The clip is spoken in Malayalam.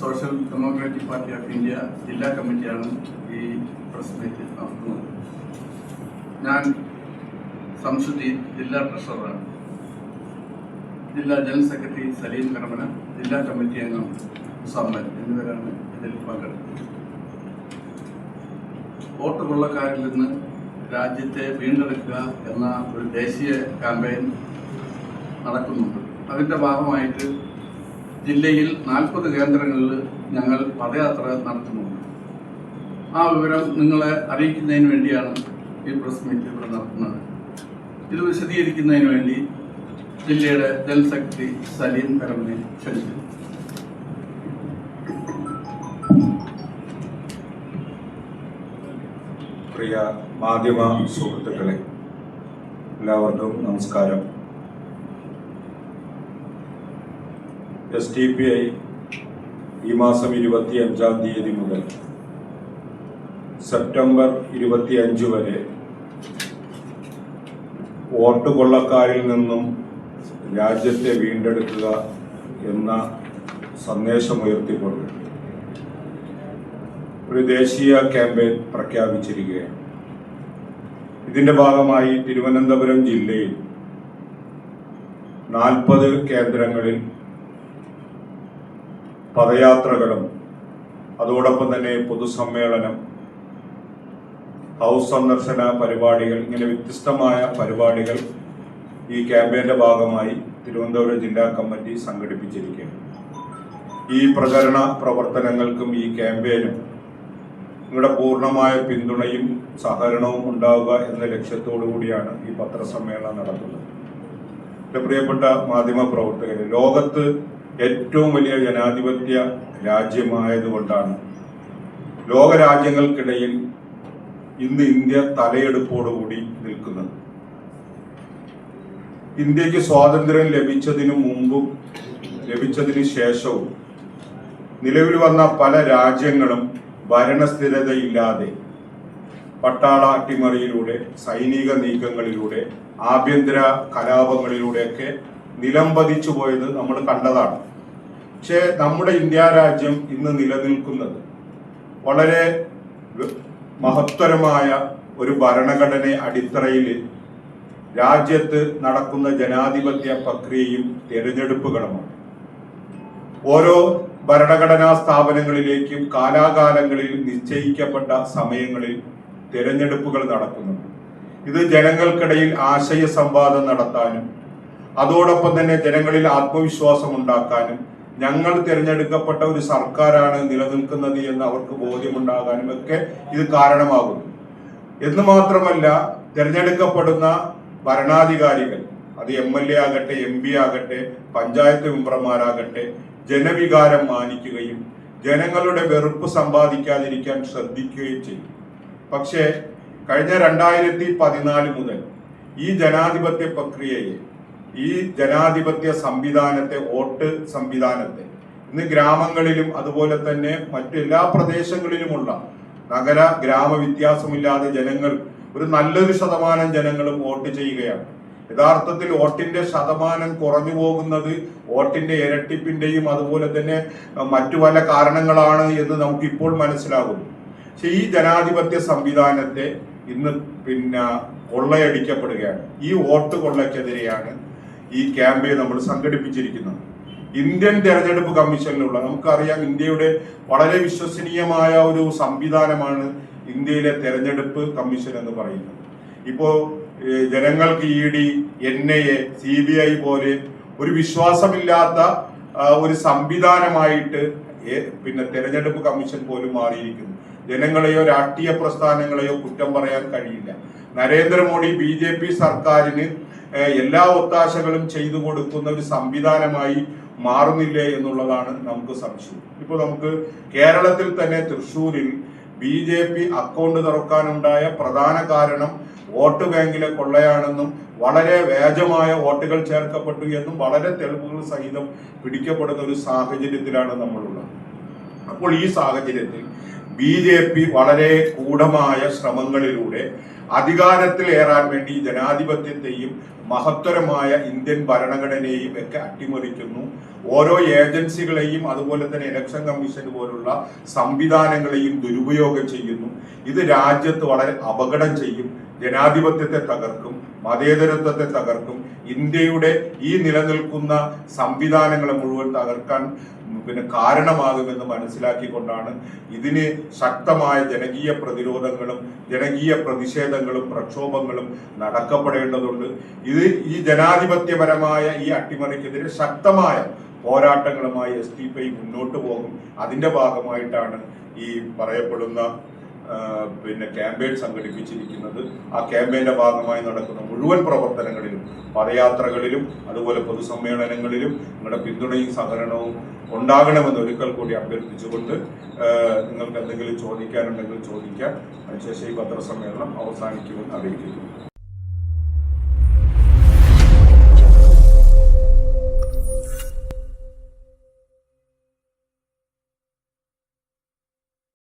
ഡെമോക്രാറ്റിക് പാർട്ടി ഓഫ് ഇന്ത്യ ജില്ലാ കമ്മിറ്റിയാണ് ഈ പ്രസ് മീറ്റ് നടത്തുന്നത്. ഞാൻ സംസുദ്ദീൻ ജില്ലാ ട്രഷററാണ്. ജില്ലാ ജനറൽ സെക്രട്ടറി സലീം കരമന ജില്ലാ കമ്മിറ്റി അംഗം സമ്മൻ എന്നിവരാണ് ഇതിൽ പങ്കെടുത്തത്. വോട്ട് കൊള്ളക്കാരിൽ നിന്ന് രാജ്യത്തെ വീണ്ടെടുക്കുക എന്ന ഒരു ദേശീയ ക്യാമ്പയിൻ നടക്കുന്നുണ്ട്. അതിന്റെ ഭാഗമായിട്ട് ജില്ലയിൽ നാൽപ്പത് കേന്ദ്രങ്ങളിൽ ഞങ്ങൾ പദയാത്ര നടത്തുന്നുണ്ട്. ആ വിവരം നിങ്ങളെ അറിയിക്കുന്നതിന് വേണ്ടിയാണ് ഈ പ്രസ് മീറ്റ് ഇവിടെ നടത്തുന്നത്. ഇത് വിശദീകരിക്കുന്നതിന് വേണ്ടി ജില്ലയുടെ ജനറൽ സെക്രട്ടറി സലീം കരമനെ ക്ഷണിക്കുന്നു. പ്രിയ മാധ്യമ സുഹൃത്തുക്കളെ എല്ലാവർക്കും നമസ്കാരം. എസ് ടി പി ഐ ഈ മാസം ഇരുപത്തി അഞ്ചാം തീയതി മുതൽ സെപ്റ്റംബർ ഇരുപത്തി അഞ്ച് വരെ വോട്ട് കൊള്ളക്കാരിൽ നിന്നും രാജ്യത്തെ വീണ്ടെടുക്കുക എന്ന സന്ദേശമുയർത്തിക്കൊണ്ട് ഒരു ദേശീയ ക്യാമ്പയിൻ പ്രഖ്യാപിച്ചിരിക്കുകയാണ്. ഇതിന്റെ ഭാഗമായി തിരുവനന്തപുരം ജില്ലയിൽ നാൽപ്പത് കേന്ദ്രങ്ങളിൽ പദയാത്രകളും അതോടൊപ്പം തന്നെ പൊതുസമ്മേളനം ഹൗസ് സന്ദർശന പരിപാടികൾ ഇങ്ങനെ വ്യത്യസ്തമായ പരിപാടികൾ ഈ ക്യാമ്പയിന്റെ ഭാഗമായി തിരുവനന്തപുരം ജില്ലാ കമ്മിറ്റി സംഘടിപ്പിച്ചിരിക്കുകയാണ്. ഈ പ്രചരണ പ്രവർത്തനങ്ങൾക്കും ഈ ക്യാമ്പയിനും നിങ്ങളുടെ പൂർണമായ പിന്തുണയും സഹകരണവും ഉണ്ടാവുക എന്ന ലക്ഷ്യത്തോടു കൂടിയാണ് ഈ പത്രസമ്മേളനം നടത്തുന്നത്. എന്റെ പ്രിയപ്പെട്ട മാധ്യമ പ്രവർത്തകരെ ലോകത്ത് ഏറ്റവും വലിയ ജനാധിപത്യ രാജ്യമായതുകൊണ്ടാണ്. ലോകരാജ്യങ്ങൾക്കിടയിൽ ഇന്ന് ഇന്ത്യ തലയെടുപ്പോടുകൂടി നിൽക്കുന്നത്. ഇന്ത്യയ്ക്ക് സ്വാതന്ത്ര്യം ലഭിച്ചതിനു മുമ്പും ലഭിച്ചതിനു ശേഷവും നിലവിൽ വന്ന പല രാജ്യങ്ങളും ഭരണസ്ഥിരതയില്ലാതെ പട്ടാള അട്ടിമറിയിലൂടെ സൈനിക നീക്കങ്ങളിലൂടെ ആഭ്യന്തര കലാപങ്ങളിലൂടെയൊക്കെ നിലംപതിച്ചു പോയത് നമ്മൾ കണ്ടതാണ്. പക്ഷേ നമ്മുടെ ഇന്ത്യ രാജ്യം ഇന്ന് നിലനിൽക്കുന്നത് വളരെ മഹത്തരമായ ഒരു ഭരണഘടന അടിത്തറയിൽ രാജ്യത്ത് നടക്കുന്ന ജനാധിപത്യ പ്രക്രിയയും തിരഞ്ഞെടുപ്പുകളുമാണ്. ഓരോ ഭരണഘടനാ സ്ഥാപനങ്ങളിലേക്കും കാലാകാലങ്ങളിൽ നിശ്ചയിക്കപ്പെട്ട സമയങ്ങളിൽ തിരഞ്ഞെടുപ്പുകൾ നടക്കുന്നുണ്ട്. ഇത് ജനങ്ങൾക്കിടയിൽ ആശയ സംവാദം നടത്താനും അതോടൊപ്പം തന്നെ ജനങ്ങളിൽ ആത്മവിശ്വാസം ഉണ്ടാക്കാനും ഞങ്ങൾ തിരഞ്ഞെടുക്കപ്പെട്ട ഒരു സർക്കാരാണ് നിലനിൽക്കുന്നത് എന്ന് അവർക്ക് ബോധ്യമുണ്ടാകാനും ഒക്കെ ഇത് കാരണമാകുന്നു. എന്ന് മാത്രമല്ല തിരഞ്ഞെടുക്കപ്പെടുന്ന ഭരണാധികാരികൾ അത് എം എൽ എ ആകട്ടെ എം പി ആകട്ടെ പഞ്ചായത്ത് മെമ്പർമാരാകട്ടെ ജനവികാരം മാനിക്കുകയും ജനങ്ങളുടെ വെറുപ്പ് സമ്പാദിക്കാതിരിക്കാൻ ശ്രദ്ധിക്കുകയും ചെയ്യും. പക്ഷേ കഴിഞ്ഞ രണ്ടായിരത്തി പതിനാല് മുതൽ ഈ ജനാധിപത്യ പ്രക്രിയയെ ഈ ജനാധിപത്യ സംവിധാനത്തെ വോട്ട് സംവിധാനത്തെ ഇന്ന് ഗ്രാമങ്ങളിലും അതുപോലെ തന്നെ മറ്റെല്ലാ പ്രദേശങ്ങളിലുമുള്ള നഗര ഗ്രാമ വ്യത്യാസമില്ലാതെ ജനങ്ങൾ ഒരു നല്ലൊരു ശതമാനം ജനങ്ങളും വോട്ട് ചെയ്യുകയാണ്. യഥാർത്ഥത്തിൽ വോട്ടിന്റെ ശതമാനം കുറഞ്ഞു പോകുന്നത് വോട്ടിന്റെ ഇരട്ടിപ്പിന്റെയും അതുപോലെ തന്നെ മറ്റു പല കാരണങ്ങളാണ് എന്ന് നമുക്ക് ഇപ്പോൾ മനസ്സിലാകുന്നു. പക്ഷെ ഈ ജനാധിപത്യ സംവിധാനത്തെ ഇന്ന് പിന്നെ കൊള്ളയടിക്കപ്പെടുകയാണ്. ഈ വോട്ട് കൊള്ളയ്ക്കെതിരെയാണ് ഈ ക്യാമ്പയിൻ നമ്മൾ സംഘടിപ്പിച്ചിരിക്കുന്നത് ഇന്ത്യൻ തെരഞ്ഞെടുപ്പ് കമ്മീഷനിലുള്ള നമുക്കറിയാം ഇന്ത്യയുടെ വളരെ വിശ്വസനീയമായ ഒരു സംവിധാനമാണ് ഇന്ത്യയിലെ തെരഞ്ഞെടുപ്പ് കമ്മീഷൻ എന്ന് പറയുന്നത്. ഇപ്പോ ജനങ്ങൾക്ക് E D N I A C B I പോലെ ഒരു വിശ്വാസമില്ലാത്ത ഒരു സംവിധാനമായിട്ട് പിന്നെ തെരഞ്ഞെടുപ്പ് കമ്മീഷൻ പോലും മാറിയിരിക്കുന്നു. ജനങ്ങളെയോ രാഷ്ട്രീയ പ്രസ്ഥാനങ്ങളെയോ കുറ്റം പറയാൻ കഴിയില്ല. നരേന്ദ്രമോദി ബി സർക്കാരിന് എല്ലാ ഒത്താശകളും ചെയ്തു കൊടുക്കുന്ന ഒരു സംവിധാനമായി മാറുന്നില്ലേ എന്നുള്ളതാണ് നമുക്ക് സംശയം. ഇപ്പൊ നമുക്ക് കേരളത്തിൽ തന്നെ തൃശ്ശൂരിൽ ബി ജെ പി അക്കൗണ്ട് തുറക്കാനുണ്ടായ പ്രധാന കാരണം വോട്ട് ബാങ്കിലെ കൊള്ളയാണെന്നും വളരെ വ്യാജമായ വോട്ടുകൾ ചേർക്കപ്പെട്ടു എന്നും വളരെ തെളിവുകൾ സഹിതം പിടിക്കപ്പെടുന്ന ഒരു സാഹചര്യത്തിലാണ് നമ്മളുള്ളത്. അപ്പോൾ ഈ സാഹചര്യത്തിൽ ബി ജെ പി വളരെ ഗൂഢമായ ശ്രമങ്ങളിലൂടെ അധികാരത്തിൽ ഏറാൻ വേണ്ടി ജനാധിപത്യത്തെയും മഹത്തരമായ ഇന്ത്യൻ ഭരണഘടനയെയും ഒക്കെ അട്ടിമറിക്കുന്നു. ഓരോ ഏജൻസികളെയും അതുപോലെ തന്നെ ഇലക്ഷൻ കമ്മീഷൻ പോലുള്ള സംവിധാനങ്ങളെയും ദുരുപയോഗം ചെയ്യുന്നു. ഇത് രാജ്യത്ത് വളരെ അപകടം ചെയ്യും. ജനാധിപത്യത്തെ തകർക്കും മതേതരത്വത്തെ തകർക്കും. ഇന്ത്യയുടെ ഈ നിലനിൽക്കുന്ന സംവിധാനങ്ങളെ മുഴുവൻ തകർക്കാൻ പിന്നെ കാരണമാകുമെന്ന് മനസ്സിലാക്കിക്കൊണ്ടാണ് ഇതിന് ശക്തമായ ജനകീയ പ്രതിരോധങ്ങളും ജനകീയ പ്രതിഷേധങ്ങളും പ്രക്ഷോഭങ്ങളും നടക്കപ്പെടേണ്ടതുണ്ട്. ഇത് ഈ ജനാധിപത്യപരമായ ഈ അട്ടിമറിക്കെതിരെ ശക്തമായ പോരാട്ടങ്ങളുമായി എസ് ടി മുന്നോട്ട് പോകും. അതിന്റെ ഭാഗമായിട്ടാണ് ഈ പറയപ്പെടുന്ന പിന്നെ ക്യാമ്പയിൻ സംഘടിപ്പിച്ചിരിക്കുന്നത് ആ ക്യാമ്പയിന്റെ ഭാഗമായി നടക്കുന്ന മുഴുവൻ പ്രവർത്തനങ്ങളിലും പദയാത്രകളിലും അതുപോലെ പൊതുസമ്മേളനങ്ങളിലും നിങ്ങളുടെ പിന്തുണയും സഹകരണവും ഉണ്ടാകണമെന്ന് ഒരിക്കൽ കൂടി അഭ്യർത്ഥിച്ചുകൊണ്ട് നിങ്ങൾക്ക് എന്തെങ്കിലും ചോദിക്കാനുണ്ടെങ്കിൽ ചോദിക്കാം. അതിനുശേഷം ഈ പത്രസമ്മേളനം അവസാനിക്കുമെന്ന് അറിയിക്കുന്നു.